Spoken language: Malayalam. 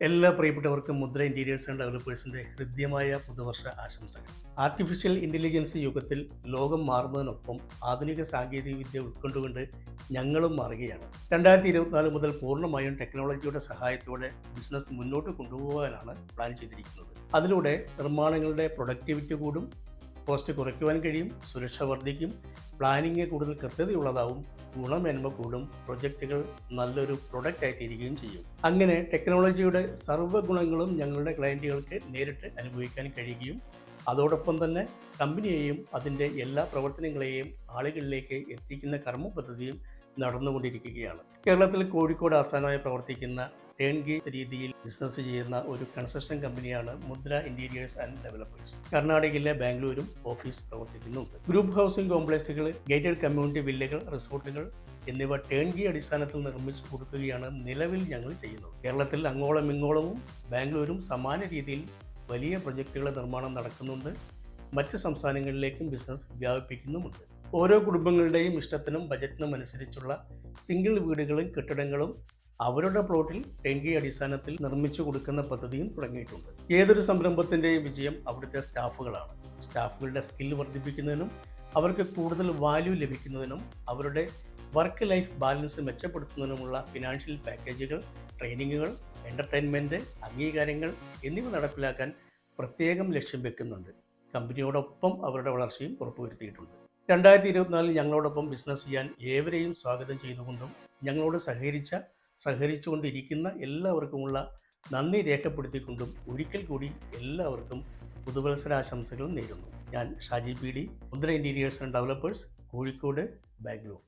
എല്ലാ പ്രിയപ്പെട്ടവർക്കും മുദ്ര ഇന്റീരിയേഴ്സ് ആൻഡ് ഡെവലപ്പേഴ്സിന്റെ ഹൃദ്യമായ പുതുവർഷ ആശംസകൾ. ആർട്ടിഫിഷ്യൽ ഇന്റലിജൻസ് യുഗത്തിൽ ലോകം മാറുന്നതിനൊപ്പം ആധുനിക സാങ്കേതിക വിദ്യ ഉൾക്കൊണ്ടുകൊണ്ട് ഞങ്ങളും മാറുകയാണ്. രണ്ടായിരത്തി ഇരുപത്തിനാല് മുതൽ പൂർണമായും ടെക്നോളജിയുടെ സഹായത്തോടെ ബിസിനസ് മുന്നോട്ട് കൊണ്ടുപോകാനാണ് പ്ലാൻ ചെയ്തിരിക്കുന്നത്. അതിലൂടെ നിർമ്മാണങ്ങളുടെ പ്രൊഡക്ടിവിറ്റി കൂടും കോസ്റ്റ് കുറയ്ക്കുവാൻ കഴിയും സുരക്ഷ വർദ്ധിക്കും പ്ലാനിങ് കൂടുതൽ കൃത്യതയുള്ളതാവും ഗുണമേന്മ കൂടും പ്രൊജക്റ്റുകൾ നല്ലൊരു പ്രൊഡക്റ്റ് ആയി തീരുകയും ചെയ്യും. അങ്ങനെ ടെക്നോളജിയുടെ സർവ ഗുണങ്ങളും ഞങ്ങളുടെ ക്ലയന്റുകൾക്ക് നേരിട്ട് അനുഭവിക്കാൻ കഴിയുകയും അതോടൊപ്പം തന്നെ കമ്പനിയെയും അതിന്റെ എല്ലാ പ്രവർത്തനങ്ങളെയും ആളുകളിലേക്ക് എത്തിക്കുന്ന കർമ്മ പദ്ധതിയും നടന്നുകൊണ്ടിരിക്കുകയാണ്. കേരളത്തിൽ കോഴിക്കോട് ആസ്ഥാനമായി പ്രവർത്തിക്കുന്ന ടേൺ ഗേജ് രീതിയിൽ ബിസിനസ് ചെയ്യുന്ന ഒരു കൺസ്ട്രക്ഷൻ കമ്പനിയാണ് മുദ്ര ഇന്റീരിയേഴ്സ് ആൻഡ് ഡെവലപ്പേഴ്സ് കർണാടകയിലെ ബാംഗ്ലൂരും ഓഫീസ് പ്രവർത്തിക്കുന്നുണ്ട്. ഗ്രൂപ്പ് ഹൗസിംഗ് കോംപ്ലക്സുകൾ ഗേറ്റഡ് കമ്മ്യൂണിറ്റി വില്ലകൾ റിസോർട്ടുകൾ എന്നിവ ടേൺ ഗി അടിസ്ഥാനത്തിൽ നിർമ്മിച്ചു കൊടുക്കുകയാണ് നിലവിൽ ഞങ്ങൾ ചെയ്യുന്നത്. കേരളത്തിൽ അങ്ങോളം ഇങ്ങോളവും ബാംഗ്ലൂരും സമാന രീതിയിൽ വലിയ പ്രൊജക്റ്റുകളുടെ നിർമ്മാണം നടക്കുന്നുണ്ട്. മറ്റ് സംസ്ഥാനങ്ങളിലേക്കും ബിസിനസ് വ്യാപിപ്പിക്കുന്നുമുണ്ട്. ഓരോ കുടുംബങ്ങളുടെയും ഇഷ്ടത്തിനും ബജറ്റിനും അനുസരിച്ചുള്ള സിംഗിൾ വീടുകളും കെട്ടിടങ്ങളും അവരുടെ പ്ലോട്ടിൽ ടെങ്കി അടിസ്ഥാനത്തിൽ നിർമ്മിച്ചു കൊടുക്കുന്ന പദ്ധതിയും തുടങ്ങിയിട്ടുണ്ട്. ഏതൊരു സംരംഭത്തിന്റെയും വിജയം അവിടുത്തെ സ്റ്റാഫുകളാണ്. സ്റ്റാഫുകളുടെ സ്കിൽ വർദ്ധിപ്പിക്കുന്നതിനും അവർക്ക് കൂടുതൽ വാല്യൂ ലഭിക്കുന്നതിനും അവരുടെ വർക്ക് ലൈഫ് ബാലൻസ് മെച്ചപ്പെടുത്തുന്നതിനുമുള്ള ഫിനാൻഷ്യൽ പാക്കേജുകൾ ട്രെയിനിങ്ങുകൾ എന്റർടൈൻമെന്റ് അംഗീകാരങ്ങൾ എന്നിവ നടപ്പിലാക്കാൻ പ്രത്യേകം ലക്ഷ്യം വെക്കുന്നുണ്ട്. കമ്പനിയോടൊപ്പം അവരുടെ വളർച്ചയും ഉറപ്പുവരുത്തിയിട്ടുണ്ട്. രണ്ടായിരത്തി ഇരുപത്തിനാലിൽ ഞങ്ങളോടൊപ്പം ബിസിനസ് ചെയ്യാൻ ഏവരെയും സ്വാഗതം ചെയ്തുകൊണ്ടും ഞങ്ങളോട് സഹകരിച്ച സഹകരിച്ചുകൊണ്ടിരിക്കുന്ന എല്ലാവർക്കുമുള്ള നന്ദി രേഖപ്പെടുത്തിക്കൊണ്ടും ഒരിക്കൽ കൂടി എല്ലാവർക്കും പുതുവത്സരാശംസകൾ നേരുന്നു. ഞാൻ Shaji P D Mudra interiors and developers Kozhikode Bangalore.